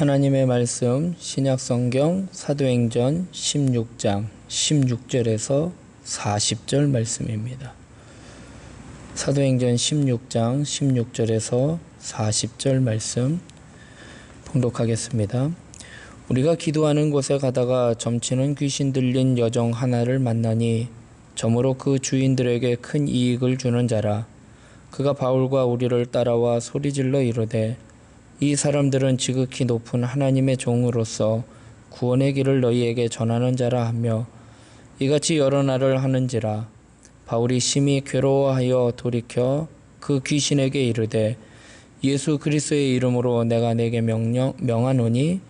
하나님의 말씀 신약 성경 사도행전 16장 16절에서 40절 말씀입니다. 사도행전 16장 16절에서 40절 말씀 봉독하겠습니다. 우리가 기도하는 곳에 가다가 점치는 귀신 들린 여종 하나를 만나니 점으로 그 주인들에게 큰 이익을 주는 자라 그가 바울과 우리를 따라와 소리질러 이르되 이 사람들은 지극히 높은 하나님의 종으로서 구원의 길을 너희에게 전하는 자라 하며 이같이 여러 날을 하는지라. 바울이 심히 괴로워하여 돌이켜 그 귀신에게 이르되 예수 그리스도의 이름으로 내가 내게 명령 명하노니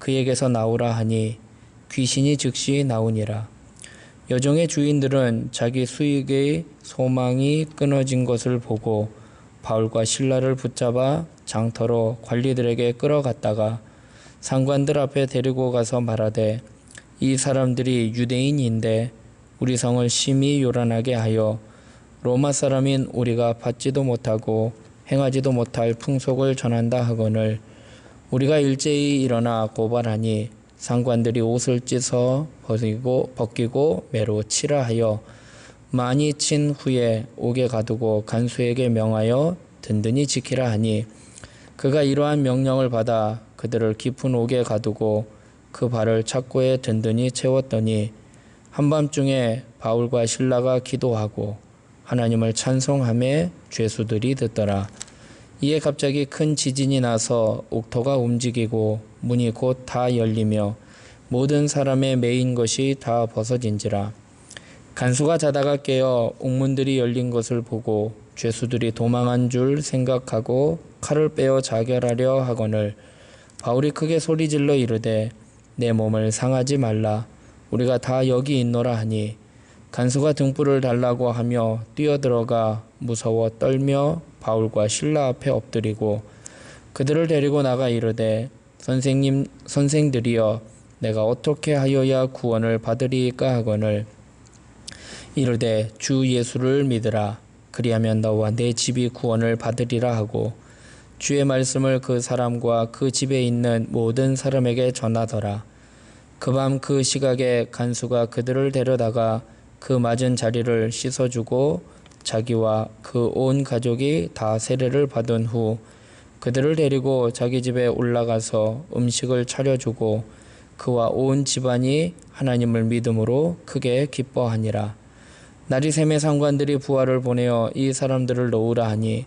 그에게서 나오라 하니 귀신이 즉시 나오니라. 여종의 주인들은 자기 수익의 소망이 끊어진 것을 보고 바울과 신라를 붙잡아 장터로 관리들에게 끌어갔다가 상관들 앞에 데리고 가서 말하되 이 사람들이 유대인인데 우리 성을 심히 요란하게 하여 로마 사람인 우리가 받지도 못하고 행하지도 못할 풍속을 전한다 하거늘 우리가 일제히 일어나 고발하니 상관들이 옷을 찢어 벗기고 벗기고 매로 치라 하여 많이 친 후에 옥에 가두고 간수에게 명하여 든든히 지키라 하니 그가 이러한 명령을 받아 그들을 깊은 옥에 가두고 그 발을 착고에 든든히 채웠더니 한밤중에 바울과 신라가 기도하고 하나님을 찬송함에 죄수들이 듣더라. 이에 갑자기 큰 지진이 나서 옥토가 움직이고 문이 곧 다 열리며 모든 사람의 메인 것이 다 벗어진지라. 간수가 자다가 깨어 옥문들이 열린 것을 보고 죄수들이 도망한 줄 생각하고 칼을 빼어 자결하려 하거늘. 바울이 크게 소리질러 이르되 내 몸을 상하지 말라. 우리가 다 여기 있노라 하니. 간수가 등불을 달라고 하며 뛰어들어가 무서워 떨며 바울과 신라 앞에 엎드리고 그들을 데리고 나가 이르되 선생님 선생들이여 내가 어떻게 하여야 구원을 받으리까 하거늘. 이르되 주 예수를 믿으라. 그리하면 너와 내 집이 구원을 받으리라 하고 주의 말씀을 그 사람과 그 집에 있는 모든 사람에게 전하더라 그 밤 그 시각에 간수가 그들을 데려다가 그 맞은 자리를 씻어주고 자기와 그 온 가족이 다 세례를 받은 후 그들을 데리고 자기 집에 올라가서 음식을 차려주고 그와 온 집안이 하나님을 믿음으로 크게 기뻐하니라. 날이 샘의 상관들이 부하를 보내어 이 사람들을 놓으라 하니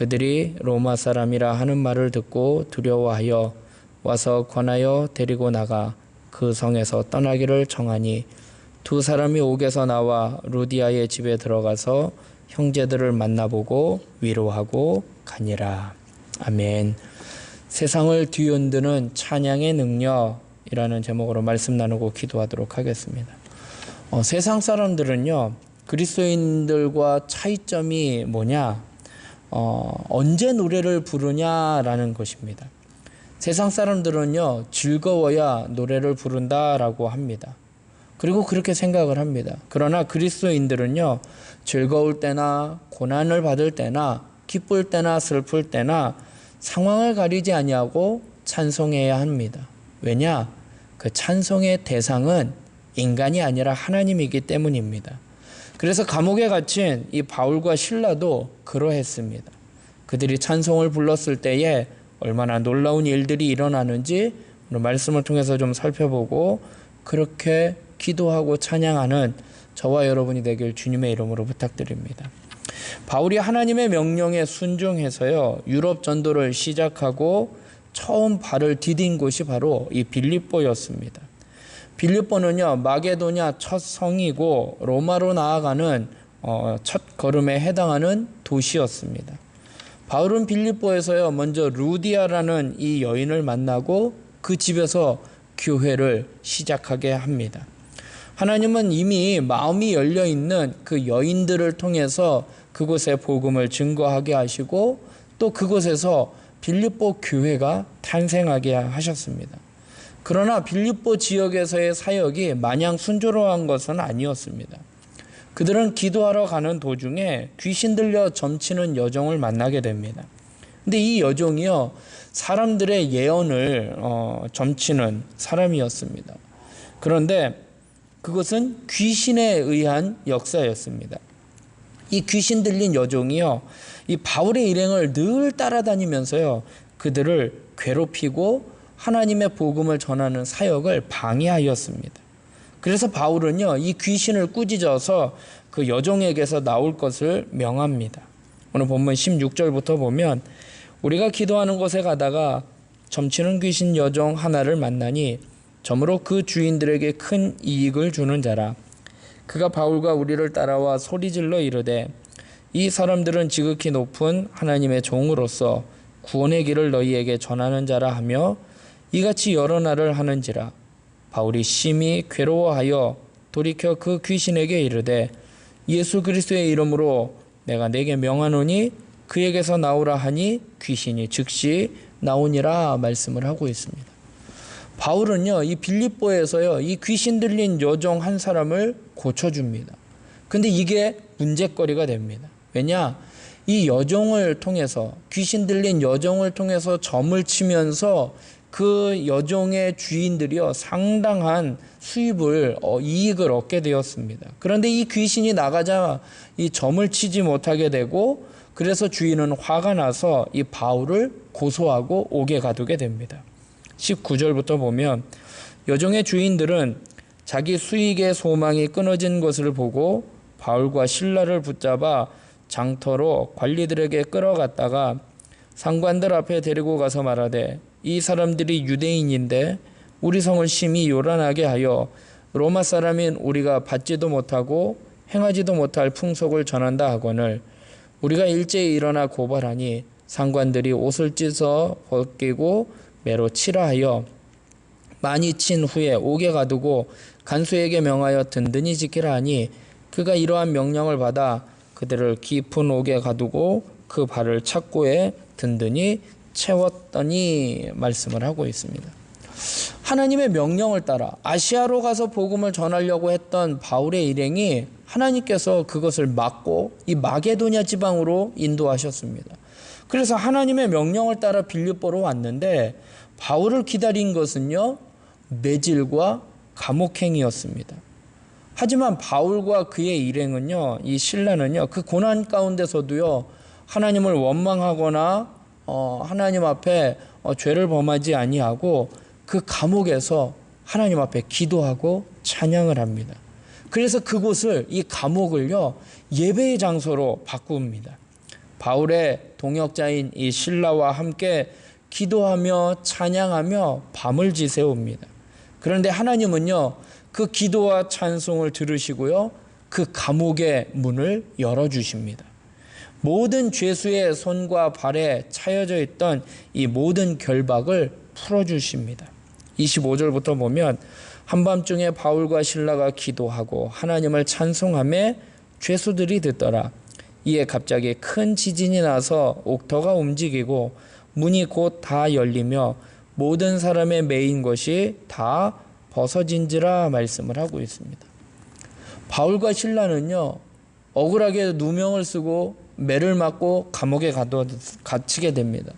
그들이 로마 사람이라 하는 말을 듣고 두려워하여 와서 권하여 데리고 나가 그 성에서 떠나기를 정하니 두 사람이 옥에서 나와 루디아의 집에 들어가서 형제들을 만나보고 위로하고 가니라. 아멘. 세상을 뒤흔드는 찬양의 능력이라는 제목으로 말씀 나누고 기도하도록 하겠습니다. 어, 세상 사람들은요, 그리스도인들과 차이점이 뭐냐? 어, 언제 노래를 부르냐라는 것입니다. 세상 사람들은요, 즐거워야 노래를 부른다라고 합니다. 그리고 그렇게 생각을 합니다. 그러나 그리스도인들은요, 즐거울 때나 고난을 받을 때나 기쁠 때나 슬플 때나 상황을 가리지 아니하고 찬송해야 합니다. 왜냐? 그 찬송의 대상은 인간이 아니라 하나님이기 때문입니다. 그래서 감옥에 갇힌 이 바울과 신라도 그러했습니다. 그들이 찬송을 불렀을 때에 얼마나 놀라운 일들이 일어나는지 오늘 말씀을 통해서 좀 살펴보고 그렇게 기도하고 찬양하는 저와 여러분이 되길 주님의 이름으로 부탁드립니다. 바울이 하나님의 명령에 순종해서요 유럽 전도를 시작하고 처음 발을 디딘 곳이 바로 이 빌립보였습니다. 빌립보는요 마게도냐 첫 성이고 로마로 나아가는 어, 첫 걸음에 해당하는 도시였습니다. 바울은 빌립보에서요 먼저 루디아라는 이 여인을 만나고 그 집에서 교회를 시작하게 합니다. 하나님은 이미 마음이 열려 있는 그 여인들을 통해서 그곳에 복음을 증거하게 하시고 또 그곳에서 빌립보 교회가 탄생하게 하셨습니다. 그러나 빌립보 지역에서의 사역이 마냥 순조로운 것은 아니었습니다. 그들은 기도하러 가는 도중에 귀신 들려 점치는 여종을 만나게 됩니다. 근데 이 여종이요 사람들의 예언을 어, 점치는 사람이었습니다. 그런데 그것은 귀신에 의한 역사였습니다. 이 귀신 들린 여종이요 이 바울의 일행을 늘 따라다니면서요 그들을 괴롭히고 하나님의 복음을 전하는 사역을 방해하였습니다. 그래서 바울은요 이 귀신을 꾸짖어서 그 여종에게서 나올 것을 명합니다. 오늘 본문 16절부터 보면 우리가 기도하는 곳에 가다가 점치는 귀신 여종 하나를 만나니 점으로 그 주인들에게 큰 이익을 주는 자라. 그가 바울과 우리를 따라와 소리질러 이르되 이 사람들은 지극히 높은 하나님의 종으로서 구원의 길을 너희에게 전하는 자라 하며 이같이 여러 날을 하는지라 바울이 심히 괴로워하여 돌이켜 그 귀신에게 이르되 예수 그리스도의 이름으로 내가 내게 명하노니 그에게서 나오라 하니 귀신이 즉시 나오니라 말씀을 하고 있습니다. 바울은요, 이 빌립보에서요, 이 귀신 들린 여종 한 사람을 고쳐줍니다. 근데 이게 문제거리가 됩니다. 왜냐? 이 여종을 통해서, 귀신 들린 여종을 통해서 점을 치면서 그 여종의 주인들이요, 상당한 수입을, 어, 이익을 얻게 되었습니다. 그런데 이 귀신이 나가자 이 점을 치지 못하게 되고, 그래서 주인은 화가 나서 이 바울을 고소하고 옥에 가두게 됩니다. 19절부터 보면 여종의 주인들은 자기 수익의 소망이 끊어진 것을 보고 바울과 신라를 붙잡아 장터로 관리들에게 끌어갔다가 상관들 앞에 데리고 가서 말하되 이 사람들이 유대인인데 우리 성을 심히 요란하게 하여 로마 사람인 우리가 받지도 못하고 행하지도 못할 풍속을 전한다 하거늘 우리가 일제히 일어나 고발하니 상관들이 옷을 찢어 벗기고 매로 치라 하여 많이 친 후에 옥에 가두고 간수에게 명하여 든든히 지키라 하니 그가 이러한 명령을 받아 그들을 깊은 옥에 가두고 그 발을 착고에 든든히 채웠더니 말씀을 하고 있습니다. 하나님의 명령을 따라 아시아로 가서 복음을 전하려고 했던 바울의 일행이 하나님께서 그것을 막고 이 마게도냐 지방으로 인도하셨습니다. 그래서 하나님의 명령을 따라 빌립보로 왔는데 바울을 기다린 것은요 매질과 감옥행이었습니다. 하지만 바울과 그의 일행은요 이 신라는요 그 고난 가운데서도요 하나님을 원망하거나 어, 하나님 앞에 어, 죄를 범하지 아니하고 그 감옥에서 하나님 앞에 기도하고 찬양을 합니다. 그래서 그곳을 이 감옥을요 예배의 장소로 바꿉니다. 바울의 동역자인 이 신라와 함께 기도하며 찬양하며 밤을 지새웁니다. 그런데 하나님은요 그 기도와 찬송을 들으시고요 그 감옥의 문을 열어 주십니다. 모든 죄수의 손과 발에 차여져 있던 이 모든 결박을 풀어 주십니다. 25절부터 보면 한밤중에 바울과 신라가 기도하고 하나님을 찬송함에 죄수들이 듣더라. 이에 갑자기 큰 지진이 나서 옥터가 움직이고 문이 곧 다 열리며 모든 사람의 메인 것이 다 벗어진지라 말씀을 하고 있습니다. 바울과 신라는요 억울하게 누명을 쓰고 매를 맞고 감옥에 가둬 갇히게 됩니다.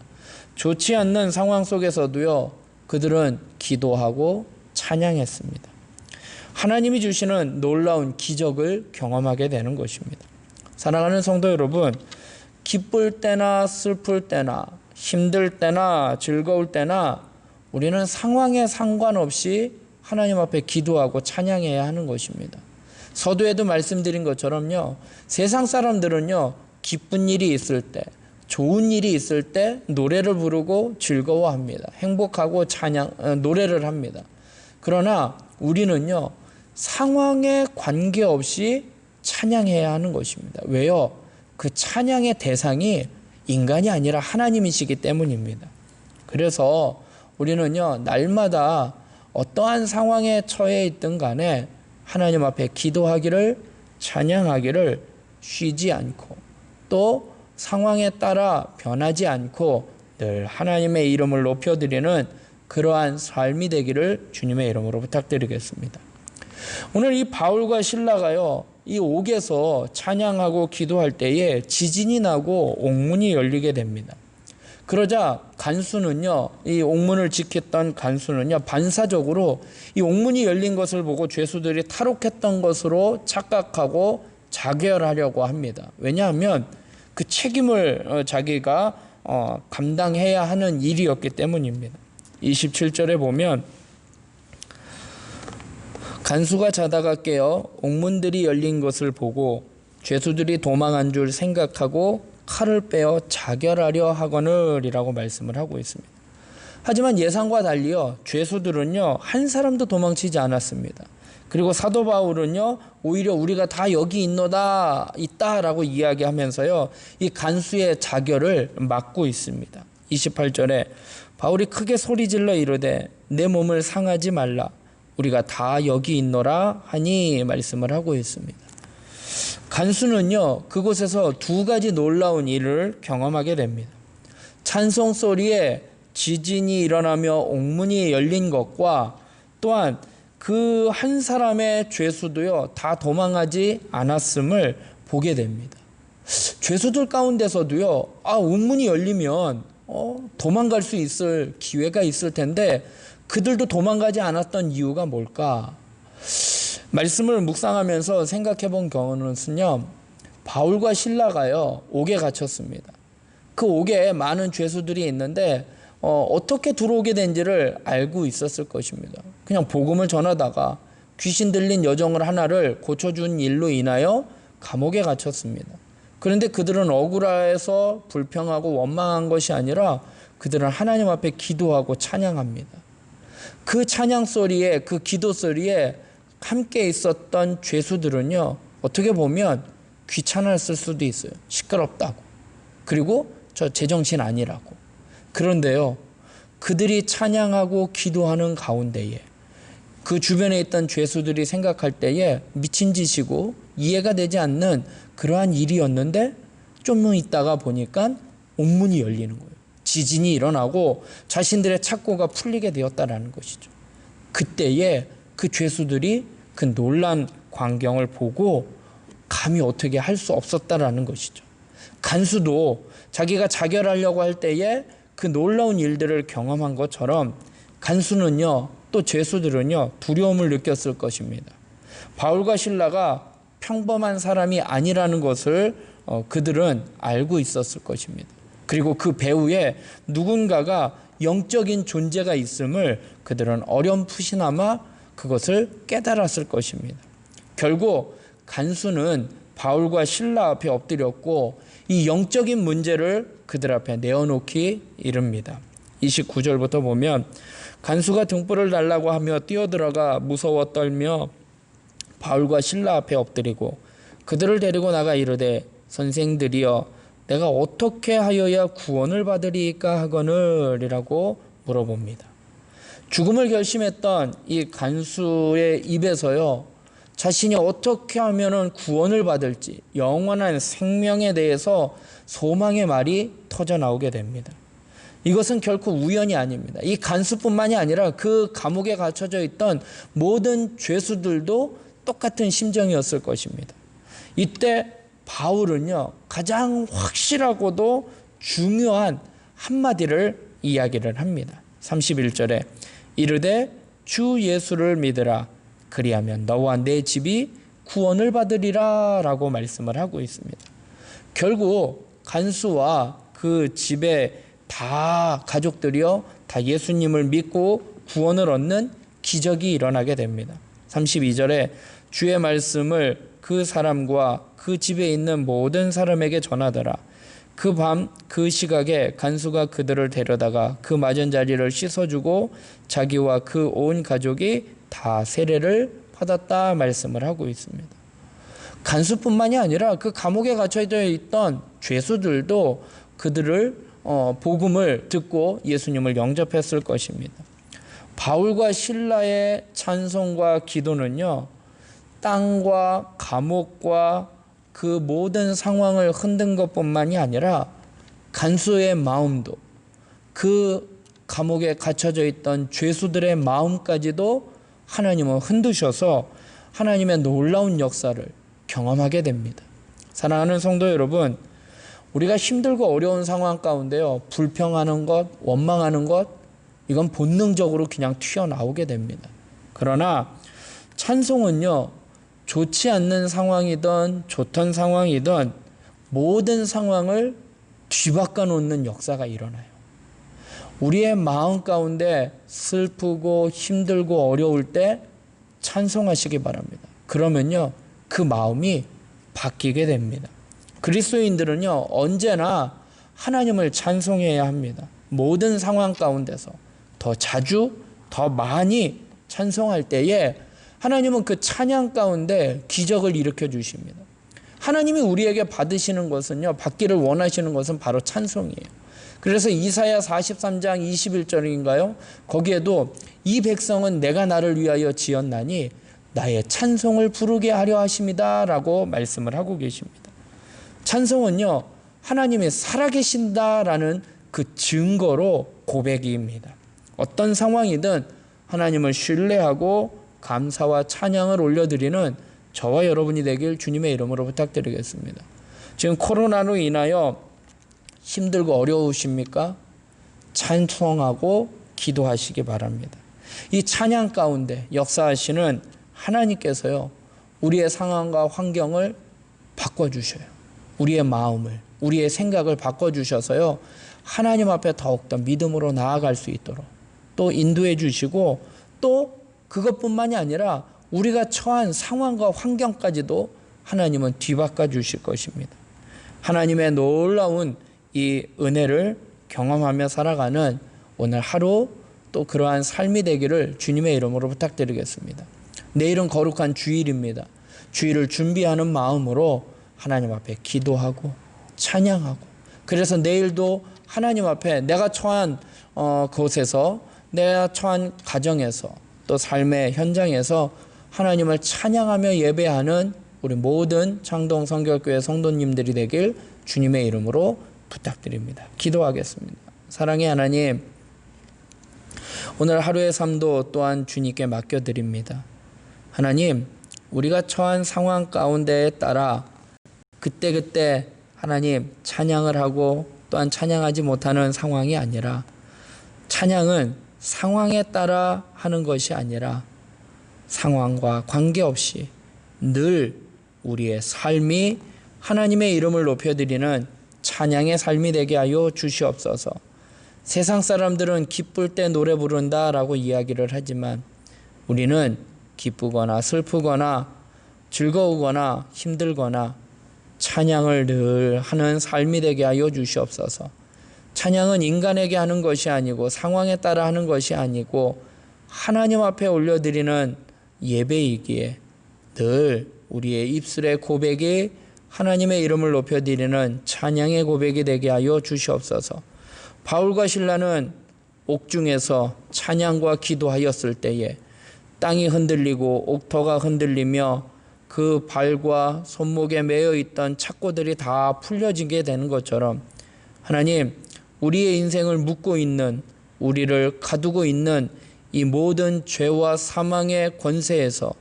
좋지 않는 상황 속에서도요 그들은 기도하고 찬양했습니다. 하나님이 주시는 놀라운 기적을 경험하게 되는 것입니다. 사랑하는 성도 여러분, 기쁠 때나 슬플 때나 힘들 때나 즐거울 때나 우리는 상황에 상관없이 하나님 앞에 기도하고 찬양해야 하는 것입니다. 서두에도 말씀드린 것처럼요, 세상 사람들은요, 기쁜 일이 있을 때, 좋은 일이 있을 때 노래를 부르고 즐거워합니다. 행복하고 찬양, 어, 노래를 합니다. 그러나 우리는요, 상황에 관계없이 찬양해야 하는 것입니다. 왜요? 그 찬양의 대상이 인간이 아니라 하나님이시기 때문입니다. 그래서 우리는요, 날마다 어떠한 상황에 처해 있든 간에 하나님 앞에 기도하기를 찬양하기를 쉬지 않고 또 상황에 따라 변하지 않고 늘 하나님의 이름을 높여드리는 그러한 삶이 되기를 주님의 이름으로 부탁드리겠습니다. 오늘 이 바울과 신라가요, 이 옥에서 찬양하고 기도할 때에 지진이 나고 옥문이 열리게 됩니다. 그러자 간수는요, 이 옥문을 지켰던 간수는요, 반사적으로 이 옥문이 열린 것을 보고 죄수들이 탈옥했던 것으로 착각하고 자결하려고 합니다. 왜냐하면 그 책임을 어, 자기가 어, 감당해야 하는 일이었기 때문입니다. 27절에 보면 간수가 자다가 깨어 옥문들이 열린 것을 보고 죄수들이 도망한 줄 생각하고 칼을 빼어 자결하려 하거늘이라고 말씀을 하고 있습니다. 하지만 예상과 달리요 죄수들은요 한 사람도 도망치지 않았습니다. 그리고 사도 바울은요 오히려 우리가 다 여기 있노다 있다라고 이야기하면서요 이 간수의 자결을 막고 있습니다. 28절에 바울이 크게 소리질러 이르되 내 몸을 상하지 말라 우리가 다 여기 있노라 하니 말씀을 하고 있습니다. 간수는요 그곳에서 두 가지 놀라운 일을 경험하게 됩니다. 찬송 소리에 지진이 일어나며 옥문이 열린 것과 또한 그 한 사람의 죄수도요 다 도망하지 않았음을 보게 됩니다. 죄수들 가운데서도요 아 옥문이 열리면 어, 도망갈 수 있을 기회가 있을 텐데 그들도 도망가지 않았던 이유가 뭘까? 말씀을 묵상하면서 생각해 본 경우는요, 바울과 신라가요, 옥에 갇혔습니다. 그 옥에 많은 죄수들이 있는데, 어, 어떻게 들어오게 된지를 알고 있었을 것입니다. 그냥 복음을 전하다가 귀신 들린 여정을 하나를 고쳐준 일로 인하여 감옥에 갇혔습니다. 그런데 그들은 억울해서 불평하고 원망한 것이 아니라 그들은 하나님 앞에 기도하고 찬양합니다. 그 찬양 소리에 그 기도 소리에 함께 있었던 죄수들은요 어떻게 보면 귀찮았을 수도 있어요 시끄럽다고 그리고 저 제정신 아니라고 그런데요 그들이 찬양하고 기도하는 가운데에 그 주변에 있던 죄수들이 생각할 때에 미친 짓이고 이해가 되지 않는 그러한 일이었는데 좀 있다가 보니까 옥문이 열리는 거예요. 지진이 일어나고 자신들의 착고가 풀리게 되었다라는 것이죠. 그때에 그 죄수들이 그 놀란 광경을 보고 감히 어떻게 할 수 없었다라는 것이죠. 간수도 자기가 자결하려고 할 때에 그 놀라운 일들을 경험한 것처럼 간수는요, 또 죄수들은요, 두려움을 느꼈을 것입니다. 바울과 신라가 평범한 사람이 아니라는 것을 어, 그들은 알고 있었을 것입니다. 그리고 그 배후에 누군가가 영적인 존재가 있음을 그들은 어렴풋이나마 그것을 깨달았을 것입니다. 결국 간수는 바울과 신라 앞에 엎드렸고 이 영적인 문제를 그들 앞에 내어놓기 이릅니다. 29절부터 보면 간수가 등불을 달라고 하며 뛰어들어가 무서워 떨며 바울과 신라 앞에 엎드리고 그들을 데리고 나가 이르되 선생들이여 내가 어떻게 하여야 구원을 받으리까 하거늘이라고 물어봅니다. 죽음을 결심했던 이 간수의 입에서요. 자신이 어떻게 하면은 구원을 받을지 영원한 생명에 대해서 소망의 말이 터져 나오게 됩니다. 이것은 결코 우연이 아닙니다. 이 간수뿐만이 아니라 그 감옥에 갇혀져 있던 모든 죄수들도 똑같은 심정이었을 것입니다. 이때 바울은요, 가장 확실하고도 중요한 한마디를 이야기를 합니다. 31절에 이르되 주 예수를 믿으라 그리하면 너와 내 집이 구원을 받으리라 라고 말씀을 하고 있습니다. 결국 간수와 그 집에 다 가족들이요 다 예수님을 믿고 구원을 얻는 기적이 일어나게 됩니다. 32절에 주의 말씀을 그 사람과 그 집에 있는 모든 사람에게 전하더라. 그 밤 그 시각에 간수가 그들을 데려다가 그 맞은 자리를 씻어주고 자기와 그 온 가족이 다 세례를 받았다 말씀을 하고 있습니다. 간수뿐만이 아니라 그 감옥에 갇혀져 있던 죄수들도 그들을 어, 복음을 듣고 예수님을 영접했을 것입니다. 바울과 신라의 찬송과 기도는요, 땅과 감옥과 그 모든 상황을 흔든 것 뿐만이 아니라 간수의 마음도 그 감옥에 갇혀져 있던 죄수들의 마음까지도 하나님은 흔드셔서 하나님의 놀라운 역사를 경험하게 됩니다. 사랑하는 성도 여러분, 우리가 힘들고 어려운 상황 가운데요, 불평하는 것, 원망하는 것, 이건 본능적으로 그냥 튀어나오게 됩니다. 그러나 찬송은요, 좋지 않는 상황이든 좋던 상황이든 모든 상황을 뒤바꿔 놓는 역사가 일어나요. 우리의 마음 가운데 슬프고 힘들고 어려울 때 찬송하시기 바랍니다. 그러면요, 그 마음이 바뀌게 됩니다. 그리스도인들은요, 언제나 하나님을 찬송해야 합니다. 모든 상황 가운데서 더 자주, 더 많이 찬송할 때에 하나님은 그 찬양 가운데 기적을 일으켜 주십니다. 하나님이 우리에게 받으시는 것은요, 받기를 원하시는 것은 바로 찬송이에요. 그래서 이사야 43장 21절인가요? 거기에도 이 백성은 내가 나를 위하여 지었나니 나의 찬송을 부르게 하려 하십니다라고 말씀을 하고 계십니다. 찬송은요, 하나님이 살아계신다라는 그 증거로 고백입니다. 어떤 상황이든 하나님을 신뢰하고 감사와 찬양을 올려드리는 저와 여러분이 되길 주님의 이름으로 부탁드리겠습니다. 지금 코로나로 인하여 힘들고 어려우십니까? 찬송하고 기도하시기 바랍니다. 이 찬양 가운데 역사하시는 하나님께서요, 우리의 상황과 환경을 바꿔주셔요. 우리의 마음을, 우리의 생각을 바꿔주셔서요, 하나님 앞에 더욱더 믿음으로 나아갈 수 있도록 또 인도해 주시고 또 그것뿐만이 아니라 우리가 처한 상황과 환경까지도 하나님은 뒤바꿔 주실 것입니다. 하나님의 놀라운 이 은혜를 경험하며 살아가는 오늘 하루 또 그러한 삶이 되기를 주님의 이름으로 부탁드리겠습니다. 내일은 거룩한 주일입니다. 주일을 준비하는 마음으로 하나님 앞에 기도하고 찬양하고 그래서 내일도 하나님 앞에 내가 처한 어, 곳에서 내가 처한 가정에서 또 삶의 현장에서 하나님을 찬양하며 예배하는 우리 모든 창동 성결교회 성도님들이 되길 주님의 이름으로 부탁드립니다. 기도하겠습니다. 사랑의 하나님, 오늘 하루의 삶도 또한 주님께 맡겨드립니다. 하나님, 우리가 처한 상황 가운데에 따라 그때 그때 하나님 찬양을 하고 또한 찬양하지 못하는 상황이 아니라 찬양은 상황에 따라 하는 것이 아니라 상황과 관계없이 늘 우리의 삶이 하나님의 이름을 높여드리는 찬양의 삶이 되게 하여 주시옵소서. 세상 사람들은 기쁠 때 노래 부른다라고 이야기를 하지만 우리는 기쁘거나 슬프거나 즐거우거나 힘들거나 찬양을 늘 하는 삶이 되게 하여 주시옵소서. 찬양은 인간에게 하는 것이 아니고 상황에 따라 하는 것이 아니고 하나님 앞에 올려드리는 예배이기에 늘 우리의 입술의 고백이 하나님의 이름을 높여드리는 찬양의 고백이 되게 하여 주시옵소서. 바울과 신라는 옥중에서 찬양과 기도하였을 때에 땅이 흔들리고 옥토가 흔들리며 그 발과 손목에 매여 있던 착고들이 다 풀려지게 되는 것처럼 하나님 우리의 인생을 묶고 있는 우리를 가두고 있는 이 모든 죄와 사망의 권세에서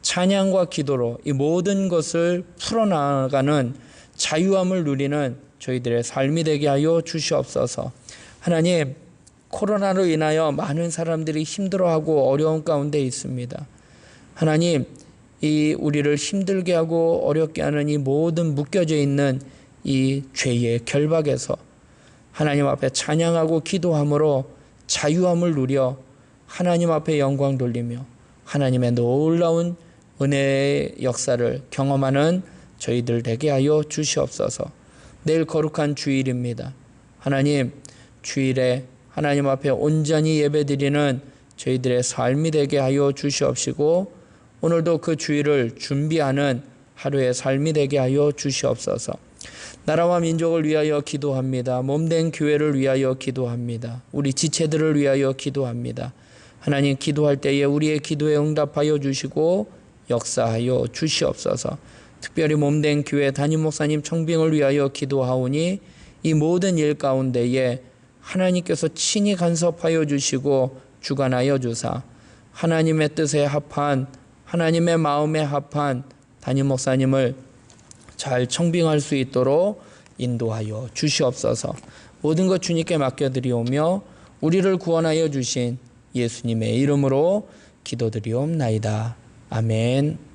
찬양과 기도로 이 모든 것을 풀어나가는 자유함을 누리는 저희들의 삶이 되게 하여 주시옵소서. 하나님, 코로나로 인하여 많은 사람들이 힘들어하고 어려운 가운데 있습니다. 하나님, 이 우리를 힘들게 하고 어렵게 하는 이 모든 묶여져 있는 이 죄의 결박에서 하나님 앞에 찬양하고 기도함으로 자유함을 누려 하나님 앞에 영광 돌리며 하나님의 놀라운 은혜의 역사를 경험하는 저희들 되게 하여 주시옵소서. 내일 거룩한 주일입니다. 하나님, 주일에 하나님 앞에 온전히 예배드리는 저희들의 삶이 되게 하여 주시옵시고 오늘도 그 주일을 준비하는 하루의 삶이 되게 하여 주시옵소서. 나라와 민족을 위하여 기도합니다. 몸된 교회를 위하여 기도합니다. 우리 지체들을 위하여 기도합니다. 하나님 기도할 때에 우리의 기도에 응답하여 주시고 역사하여 주시옵소서. 특별히 몸된 교회 담임 목사님 청빙을 위하여 기도하오니 이 모든 일 가운데에 하나님께서 친히 간섭하여 주시고 주관하여 주사 하나님의 뜻에 합한 하나님의 마음에 합한 담임 목사님을 잘 청빙할 수 있도록 인도하여 주시옵소서. 모든 것 주님께 맡겨드리오며 우리를 구원하여 주신 예수님의 이름으로 기도드리옵나이다. 아멘.